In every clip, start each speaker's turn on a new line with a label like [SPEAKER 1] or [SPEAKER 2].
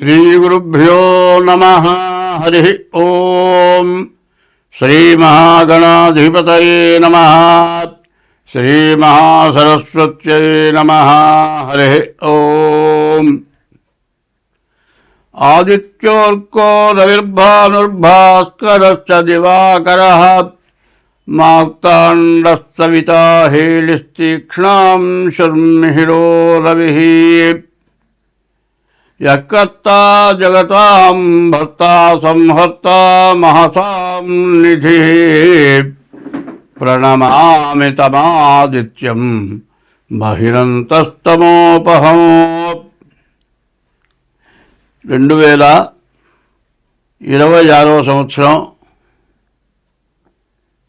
[SPEAKER 1] श्रीगुरुभ्यो नमः। हरिः ॐ श्रीमहागणाधिपतये नमः। श्रीमहासरस्वत्यै नमः। हरिः ॐ आदित्योऽर्को रविर्भानुर्भास्करश्च दिवाकरः। माक्ताण्डः सविता हेलिस्तीक्ष्णां शर्मिहिरो रविः యకర్తా జగతాం భర్త సంహర్త మహసాం నిధి ప్రణమామి తమాదిత్యం బహిరంతస్తమోపహం రెండు వేల ఇరవై ఆరవ సంవత్సరం.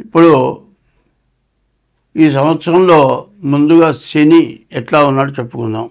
[SPEAKER 1] ఇప్పుడు ఈ సంవత్సరంలో ముందుగా శని ఎట్లా ఉన్నాడో చెప్పుకుందాం.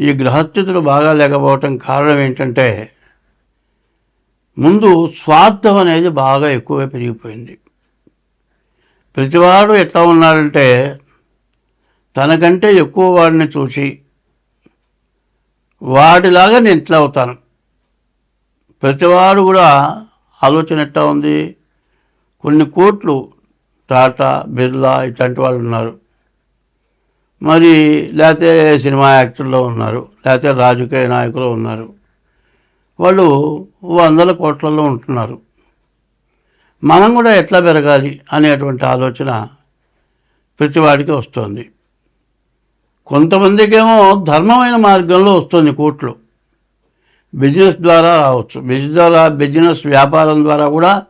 [SPEAKER 1] ఈ గ్రహస్థితులు బాగా లేకపోవటం కారణం ఏంటంటే ముందు స్వార్థం అనేది బాగా ఎక్కువగా పెరిగిపోయింది. ప్రతివాడు ఎట్లా ఉన్నారంటే తనకంటే ఎక్కువ వాడిని చూసి వాడిలాగా నేను ఇట్లా అవుతాను. ప్రతివాడు కూడా ఆలోచన ఎట్లా ఉంది? కొన్ని కోట్లు టాటా బిర్లా ఇట్లాంటి వాళ్ళు ఉన్నారు. మరి లేకపోతే సినిమా యాక్టర్లో ఉన్నారు లేకపోతే రాజకీయ నాయకులు ఉన్నారు. వాళ్ళు వందల కోట్లలో ఉంటున్నారు. మనం కూడా ఎట్లా పెరగాలి అనేటువంటి ఆలోచన ప్రతివాడికి వస్తుంది. కొంతమందికేమో ధర్మమైన మార్గంలో వస్తుంది కోట్లు. బిజినెస్ ద్వారా రావచ్చు బిజినెస్ ద్వారా బిజినెస్ వ్యాపారం ద్వారా కూడా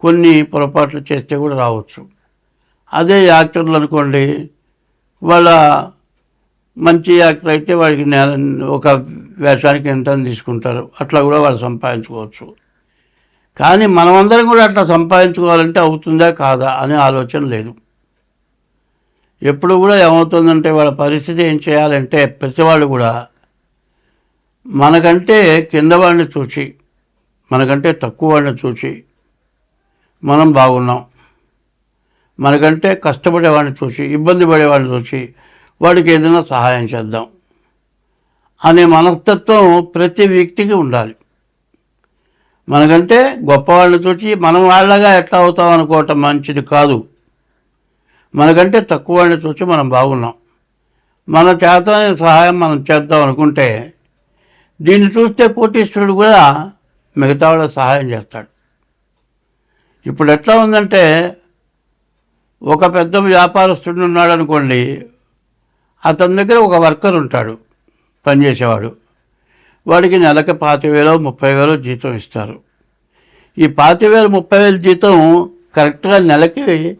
[SPEAKER 1] కొన్ని పొరపాట్లు చేస్తే కూడా రావచ్చు. అదే యాక్టర్లు అనుకోండి వాళ్ళ మంచి యాక్టర్ అయితే వాడికి నెల ఒక వేషానికి ఎంత తీసుకుంటారు. అట్లా కూడా వాళ్ళు సంపాదించుకోవచ్చు. కానీ మనమందరం కూడా అట్లా సంపాదించుకోవాలంటే అవుతుందా కాదా అనే ఆలోచన లేదు. ఎప్పుడు కూడా ఏమవుతుందంటే వాళ్ళ పరిస్థితి ఏం చేయాలంటే ప్రతివాళ్ళు కూడా మనకంటే కింద వాడిని చూసి మనకంటే తక్కువ వాడిని చూసి మనం బాగున్నాం. మనకంటే కష్టపడేవాడిని చూసి ఇబ్బంది పడేవాడిని చూసి వాడికి ఏదైనా సహాయం చేద్దాం అనే మనస్తత్వం ప్రతి వ్యక్తికి ఉండాలి. మనకంటే గొప్పవాళ్ళని చూసి మనం వాళ్ళగా ఎట్లా అవుతాం అనుకోవటం మంచిది కాదు. మనకంటే తక్కువ వాడిని చూసి మనం బాగున్నాం. మన చేత సహాయం మనం చేద్దాం అనుకుంటే దీన్ని చూస్తే కోటీశ్వరుడు కూడా మిగతా వాళ్ళ సహాయం చేస్తాడు. ఇప్పుడు ఎట్లా ఉందంటే ఒక పెద్ద వ్యాపారస్తుడు ఉన్నాడు అనుకోండి అతని దగ్గర ఒక వర్కర్ ఉంటాడు పనిచేసేవాడు. వాడికి నెలకి పాతి వేలు ముప్పై వేలు జీతం ఇస్తారు. ఈ పాతి వేలు ముప్పై వేలు జీతం కరెక్ట్గా నెలకి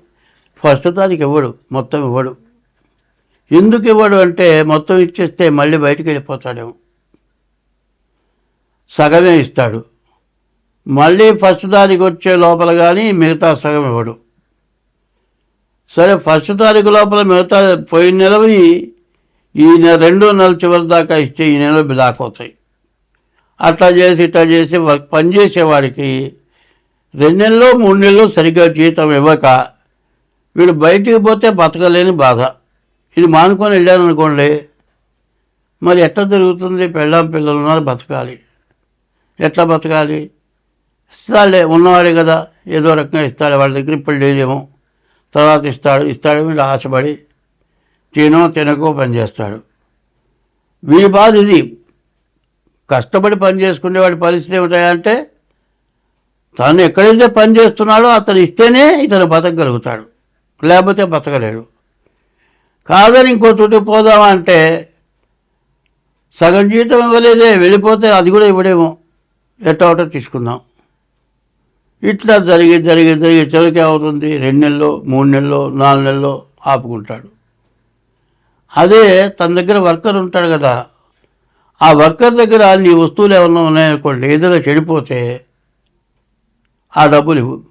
[SPEAKER 1] ఫస్ట్ తారీఖు ఇవ్వడు మొత్తం ఇవ్వడు. ఎందుకు ఇవ్వడు అంటే మొత్తం ఇచ్చేస్తే మళ్ళీ బయటికి వెళ్ళిపోతాడేమో. సగమే ఇస్తాడు. మళ్ళీ ఫస్ట్ తారీఖు వచ్చే లోపల కానీ మిగతా సగం ఇవ్వడు. సరే ఫస్ట్ తారీఖు లోపల మిగతా పోయిన నెలవి ఈ నెల రెండో నెల చివరి దాకా ఇస్తే ఈ నెల బిలాకవుతాయి అట్లా చేసి ఇట్లా చేసి వర్క్ పనిచేసేవాడికి రెండు నెలలు మూడు నెలలు సరిగ్గా జీతం ఇవ్వక వీడు బయటికి పోతే బతకలేని బాధ. ఇది మానుకొని వెళ్ళాను అనుకోండి మరి ఎట్లా జరుగుతుంది? పెళ్ళాం పిల్లలు ఉన్నారు బతకాలి. ఎట్లా బతకాలి? ఇస్తాలే ఉన్నవాడే కదా ఏదో రకంగా ఇస్తాడు వాళ్ళ దగ్గర ఇప్పుడు లేదేమో. తర్వాత ఇస్తాడు ఇస్తాడు వీళ్ళు ఆశపడి తినో తినకో పని చేస్తాడు వీడి బాధ ఇది. కష్టపడి పని చేసుకునేవాడి పరిస్థితి ఏమిటాయంటే తను ఎక్కడైతే పని చేస్తున్నాడో అతను ఇస్తేనే ఇతను బతకగలుగుతాడు. లేకపోతే బతకలేడు. కాదని ఇంకో చోటు పోదామా అంటే సగం జీతం ఇవ్వలేదే వెళ్ళిపోతే అది కూడా ఇవ్వడేమో. ఎట్టా ఒకటో తీసుకుందాం. ఇట్లా జరిగి జరిగి జరిగి చివరికి అవుతుంది రెండు నెలలు మూడు నెలలు నాలుగు నెలలు ఆపుకుంటాడు. అదే తన దగ్గర వర్కర్ ఉంటాడు కదా. ఆ వర్కర్ దగ్గర నీ వస్తువులు ఏమన్నా ఉన్నాయనుకోండి ఏదైనా చెడిపోతే ఆ డబ్బులు ఇవ్వు.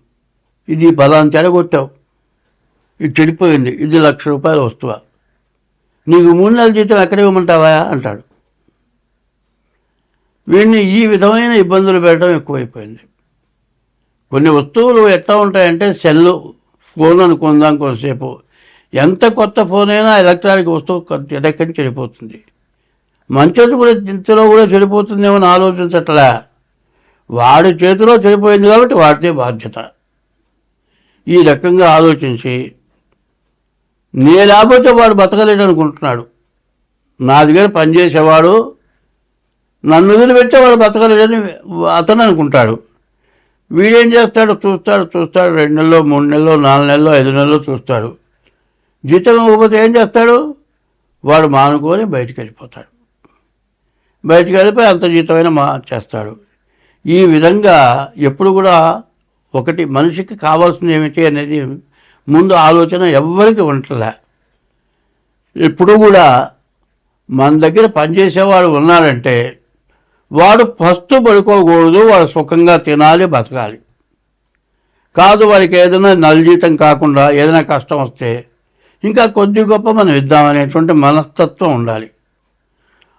[SPEAKER 1] ఇది పలానా చెడగొట్టావు. ఇది చెడిపోయింది. ఇది లక్ష రూపాయల వస్తువు? నీకు మూడు నెలల జీతం ఎక్కడ ఇవ్వమంటావా? అంటాడు. వీడిని ఈ విధమైన ఇబ్బందులు పెట్టడం ఎక్కువైపోయింది. కొన్ని వస్తువులు ఎట్లా ఉంటాయంటే సెల్లు ఫోన్ అనుకుందాం కొంతసేపు ఎంత కొత్త ఫోన్ అయినా ఎలక్ట్రానిక్ వస్తువు ఎడక్కడి చెడిపోతుంది? మంచోటి కూడా ఇంతలో కూడా చెడిపోతుందేమో అని ఆలోచించట్లే. వాడి చేతిలో చెడిపోయింది కాబట్టి వాడితే బాధ్యత. ఈ రకంగా ఆలోచించి నే లేకపోతే వాడు బతకలేడు అనుకుంటున్నాడు. నా దగ్గర పనిచేసేవాడు నన్ను వదిలిపెట్టే వాడు బతకలేడని అతను అనుకుంటాడు. వీడేం చేస్తాడు? చూస్తాడు చూస్తాడు. రెండు నెలలో మూడు నెలలో నాలుగు నెలలో ఐదు నెలలో చూస్తాడు. జీతం ఇవ్వకపోతే ఏం చేస్తాడు? వాడు మానుకొని బయటికి వెళ్ళిపోతాడు. బయటికి వెళ్ళిపోయి అంత జీతమైన మా చేస్తాడు. ఈ విధంగా ఎప్పుడు కూడా ఒకటి మనిషికి కావాల్సింది ఏమిటి అనేది ముందు ఆలోచన ఎవ్వరికి ఉండలే ఎప్పుడు కూడా మన దగ్గర పనిచేసేవాడు ఉన్నారంటే వాడు ఫస్ట్ పడుకోకూడదు వాడు సుఖంగా తినాలి బతకాలి. కాదు వారికి ఏదైనా నల్జీతం కాకుండా ఏదైనా కష్టం వస్తే ఇంకా కొద్ది గొప్ప మనం ఇద్దామనేటువంటి మనస్తత్వం ఉండాలి.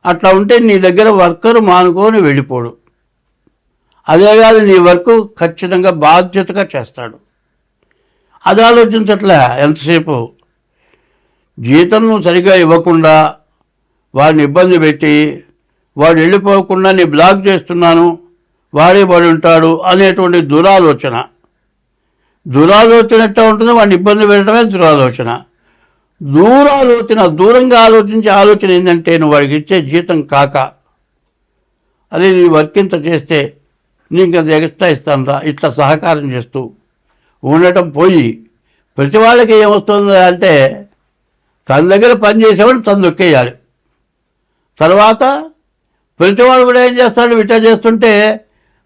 [SPEAKER 1] అట్లా ఉంటే నీ దగ్గర వర్కరు మానుకొని వెళ్ళిపోడు. అదే కాదు నీ వర్క్ ఖచ్చితంగా బాధ్యతగా చేస్తాడు. అది ఆలోచించట్లే ఎంతసేపు? జీతం సరిగా ఇవ్వకుండా వారిని ఇబ్బంది పెట్టి వాడు వెళ్ళిపోకుండా నీ బ్లాక్ చేస్తున్నాను వాడే పడి ఉంటాడు అనేటువంటి దురాలోచన. దురాలోచన ఎట్లా ఉంటుంది వాడిని ఇబ్బంది పెట్టడమే దురాలోచన. దూరాలోచన దూరంగా ఆలోచించే ఆలోచన ఏంటంటే నువ్వు వాడికి ఇచ్చే జీతం కాక. అదే నీ వర్క్ ఇంత చేస్తే నీకు అది ఎక్స్ట్రా ఇస్తాను ఇట్లా సహకారం చేస్తూ ఉండటం పోయి ప్రతి వాళ్ళకి ఏమొస్తుంది అంటే తన దగ్గర పని చేసేవాడు తను దొక్కేయాలి తర్వాత ప్రతివాడు కూడా ఏం చేస్తాడు? ఇట్లా చేస్తుంటే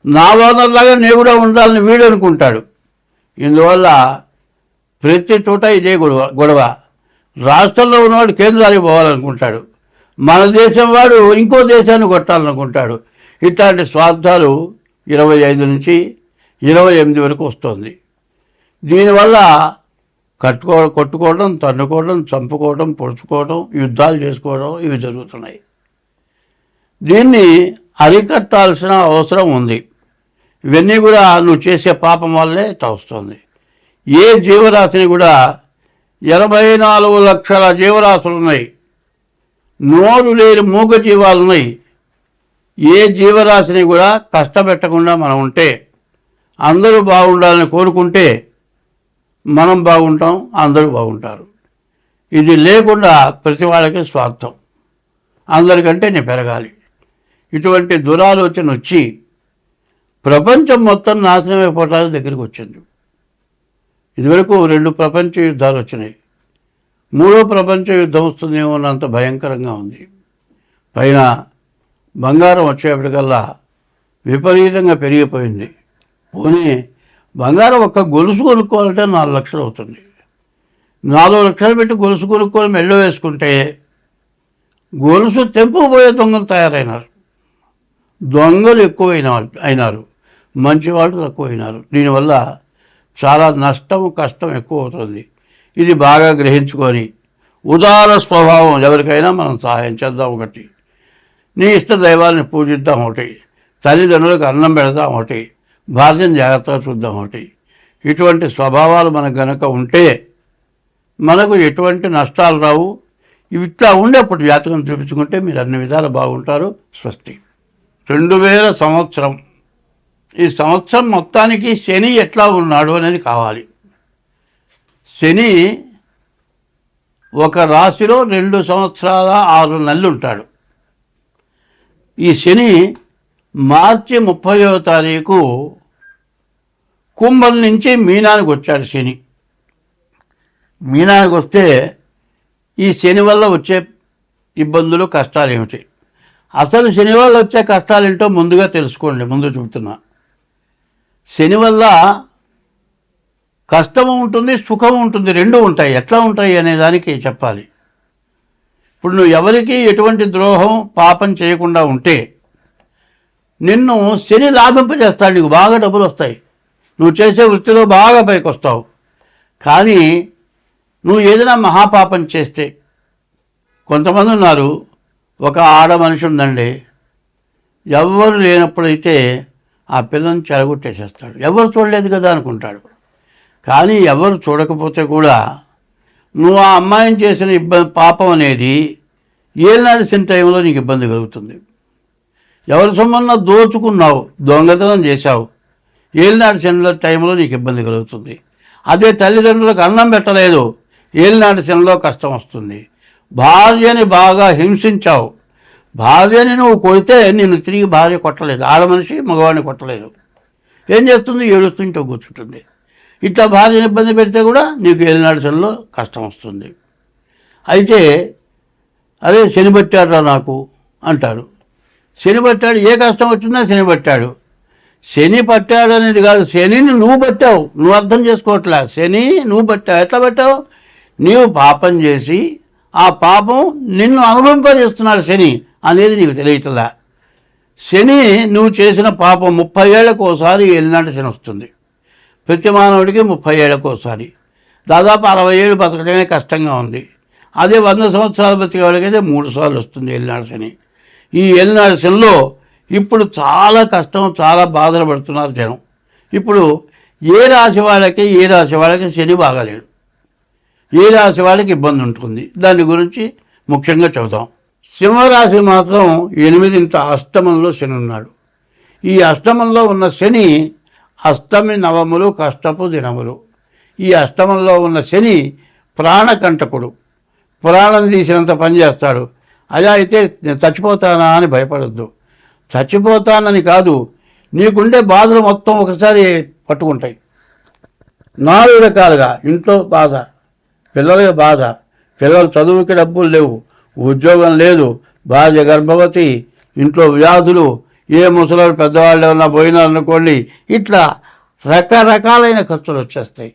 [SPEAKER 1] నా ఓనర్లాగా నేను కూడా ఉండాలని వీడు అనుకుంటాడు. ఇందువల్ల ప్రతి చోట ఇదే గొడవ గొడవ. రాష్ట్రంలో ఉన్నవాడు కేంద్రానికి పోవాలనుకుంటాడు. మన దేశం వాడు ఇంకో దేశాన్ని కొట్టాలనుకుంటాడు. ఇట్లాంటి స్వార్థాలు ఇరవై ఐదు నుంచి ఇరవై ఎనిమిది వరకు వస్తుంది. దీనివల్ల కట్టుకో కొట్టుకోవడం తన్నుకోవడం చంపుకోవడం పొడుచుకోవడం యుద్ధాలు చేసుకోవడం ఇవి జరుగుతున్నాయి. దీన్ని అరికట్టాల్సిన అవసరం ఉంది. ఇవన్నీ కూడా నువ్వు చేసే పాపం వల్లే తవస్తుంది ఏ జీవరాశిని కూడా ఎనభై నాలుగు లక్షల జీవరాశులు ఉన్నాయి. నోరు లేని మూగ జీవాలు ఉన్నాయి. ఏ జీవరాశిని కూడా కష్టపెట్టకుండా మనం ఉంటే అందరూ బాగుండాలని కోరుకుంటే మనం బాగుంటాం అందరూ బాగుంటారు. ఇది లేకుండా ప్రతి వాళ్ళకి స్వార్థం. అందరికంటే నేను పెరగాలి. ఇటువంటి దురాలోచన వచ్చి ప్రపంచం మొత్తం నాశనం అయిపోవటానికి దగ్గరికి వచ్చింది. ఇదివరకు రెండు ప్రపంచ యుద్ధాలు వచ్చినాయి. మూడో ప్రపంచ యుద్ధం వస్తుందేమో అంత భయంకరంగా ఉంది. పైన బంగారం వచ్చేప్పటికల్లా విపరీతంగా పెరిగిపోయింది. పోనీ బంగారం ఒక్క గొలుసు కొనుక్కోవాలంటే నాలుగు లక్షలు అవుతుంది. నాలుగు లక్షలు పెట్టి గొలుసు కొనుక్కొని మెళ్ళ వేసుకుంటే గొలుసు తెంపుకుపోయే దొంగలు తయారైనారు. దొంగలు ఎక్కువైన అయినారు. మంచి వాళ్ళు తక్కువైనారు. దీనివల్ల చాలా నష్టం కష్టం ఎక్కువ అవుతుంది ఇది బాగా గ్రహించుకొని ఉదార స్వభావం ఎవరికైనా మనం సహాయం చేద్దాం ఒకటి. నీ ఇష్ట దైవాన్ని పూజిద్దాం ఒకటి. తల్లిదండ్రులకు అన్నం పెడదాం ఒకటి. భార్యను జాగ్రత్తగా చూద్దాం ఒకటి. ఇటువంటి స్వభావాలు మనకు గనక ఉంటే మనకు ఎటువంటి నష్టాలు రావు. ఇవి ఇట్లా ఉండేప్పుడు జాతకం చూపించుకుంటే మీరు అన్ని విధాలు బాగుంటారు. స్వస్తి. రెండు వేల సంవత్సరం. ఈ సంవత్సరం మొత్తానికి శని ఎట్లా ఉన్నాడు అనేది కావాలి. శని ఒక రాశిలో రెండు సంవత్సరాల ఆరు నెలలు ఉంటాడు. ఈ శని మార్చి ముప్పయో తారీఖు కుంభం నుంచి మీనానికి వచ్చాడు శని. మీనానికి వస్తే ఈ శని వల్ల వచ్చే ఇబ్బందులు కష్టాలు ఏమిటి? అసలు శని వల్ల వచ్చే కష్టాలు ఏంటో ముందుగా తెలుసుకోండి ముందు చెబుతున్నా. శని వల్ల కష్టము ఉంటుంది సుఖం ఉంటుంది రెండు ఉంటాయి. ఎట్లా ఉంటాయి అనే దానికి చెప్పాలి. ఇప్పుడు నువ్వు ఎవరికి ఎటువంటి ద్రోహం పాపం చేయకుండా ఉంటే నిన్ను శని లాభింపజేస్తాడు నీకు బాగా డబ్బులు వస్తాయి. నువ్వు చేసే వృత్తిలో బాగా పైకి వస్తావు కానీ నువ్వు ఏదైనా మహాపాపం చేస్తే కొంతమంది ఉన్నారు ఒక ఆడ మనిషి ఉందండి. ఎవ్వరు లేనప్పుడైతే ఆ పిల్లని చెడగొట్టేసేస్తాడు. ఎవరు చూడలేదు కదా అనుకుంటాడు. కానీ ఎవరు చూడకపోతే కూడా నువ్వు ఆ అమ్మాయిని చేసిన ఇబ్బంది పాపం అనేది ఏనాడిసిన టైంలో నీకు ఇబ్బంది కలుగుతుంది. ఎవరి సొమ్మన్నా దోచుకున్నావు దొంగతనం చేశావు ఏలినాడు శనిలో టైంలో నీకు ఇబ్బంది కలుగుతుంది. అదే తల్లిదండ్రులకు అన్నం పెట్టలేదు ఏలినాడు శనిలో కష్టం వస్తుంది. భార్యని బాగా హింసించావు. భార్యని నువ్వు కొడితే నేను తిరిగి భార్య కొట్టలేదు. ఆడ మనిషి మగవాడిని కొట్టలేదు. ఏం చేస్తుంది? ఏడుస్తుంటే కూర్చుంటుంది. ఇట్లా భార్యను ఇబ్బంది పెడితే కూడా నీకు ఏలినాడు శనిలో కష్టం వస్తుంది. అయితే అదే శనిబట్టాడురా నాకు అంటాడు. శని పట్టాడు. ఏ కష్టం వచ్చిందా శని పట్టాడు. శని పట్టాడు అనేది కాదు. శనిని నువ్వు పట్టావు. నువ్వు అర్థం చేసుకోవట్లే. శని నువ్వు పట్టావు. ఎట్లా పట్టావు? నీవు పాపం చేసి ఆ పాపం నిన్ను అనుభవింపజేస్తున్నాడు శని అనేది నీకు తెలియటలా. శని నువ్వు చేసిన పాపం ముప్పై ఏళ్ళకు ఒకసారి ఎల్లినాటి శని వస్తుంది. ప్రతి మానవుడికి ముప్పై ఏళ్ళకు ఒకసారి. దాదాపు అరవై ఏళ్ళు బతకడమే కష్టంగా ఉంది. అదే వంద సంవత్సరాలు బతికే వాళ్ళకైతే మూడు సార్లు వస్తుంది ఎల్నాడు శని. ఈ ఎల్లినాడు శనిలో ఇప్పుడు చాలా కష్టం చాలా బాధలు పడుతున్నారు జనం. ఇప్పుడు ఏ రాశి వాళ్ళకి ఏ రాశి వాళ్ళకి శని బాగాలేడు. ఏ రాశి వాళ్ళకి ఇబ్బంది ఉంటుంది? దాని గురించి ముఖ్యంగా చెబుతాం సింహరాశి మాత్రం ఎనిమిదింత అష్టమంలో శని ఉన్నాడు. ఈ అష్టమంలో ఉన్న శని అష్టమి నవములు కష్టపు దినములు. ఈ అష్టమంలో ఉన్న శని ప్రాణకంటకుడు. ప్రాణం తీసినంత పని చేస్తాడు. అలా అయితే నేను చచ్చిపోతానా అని భయపడద్దు. చచ్చిపోతానని కాదు నీకుండే బాధలు మొత్తం ఒకసారి పట్టుకుంటాయి. నాలుగు రకాలుగా ఇంట్లో బాధ. పిల్లలకి బాధ. పిల్లల చదువుకి డబ్బులు లేవు. ఉద్యోగం లేదు. భార్య గర్భవతి. ఇంట్లో వ్యాధులు. ఏ ముసలాడు పెద్దవాళ్ళు ఏమన్నా పోయినారనుకోండి ఇట్లా రకరకాలైన ఖర్చులు వచ్చేస్తాయి.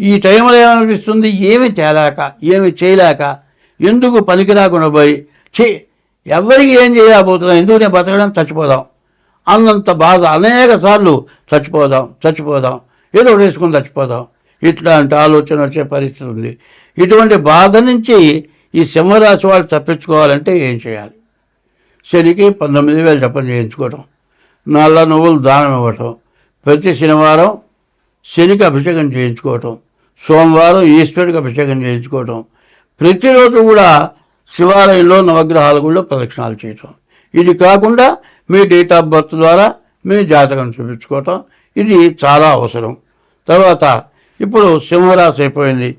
[SPEAKER 1] ఈ టైంలో ఏమనిపిస్తుంది? ఏమి తేలాక ఏమి చేయలేక ఎందుకు పనికి రాకుండా పోయి చే ఎవరికి ఏం చేయలేకపోతున్నాం ఎందుకు నేను బతకడం? చచ్చిపోదాం. అన్నంత బాధ. అనేక సార్లు చచ్చిపోదాం చచ్చిపోదాం. ఏదో వేసుకొని చచ్చిపోదాం. ఇట్లాంటి ఆలోచన వచ్చే పరిస్థితి ఉంది. ఇటువంటి బాధ నుంచి ఈ సింహరాశి వాళ్ళు తప్పించుకోవాలంటే ఏం చేయాలి? శనికి పంతొమ్మిది వేలు జపం చేయించుకోవటం నల్ల నువ్వులు దానం ఇవ్వటం ప్రతి శనివారం శనికి అభిషేకం చేయించుకోవటం సోమవారం ఈశ్వరుడికి అభిషేకం చేయించుకోవటం ప్రతిరోజు కూడా శివాలయంలో నవగ్రహాల కూడా ప్రదక్షిణాలు చేయటం. ఇది కాకుండా మీ డేట్ ఆఫ్ బర్త్ ద్వారా మీ జాతకం చూపించుకోవటం. ఇది చాలా అవసరం. తర్వాత ఇప్పుడు సింహరాశి అయిపోయింది.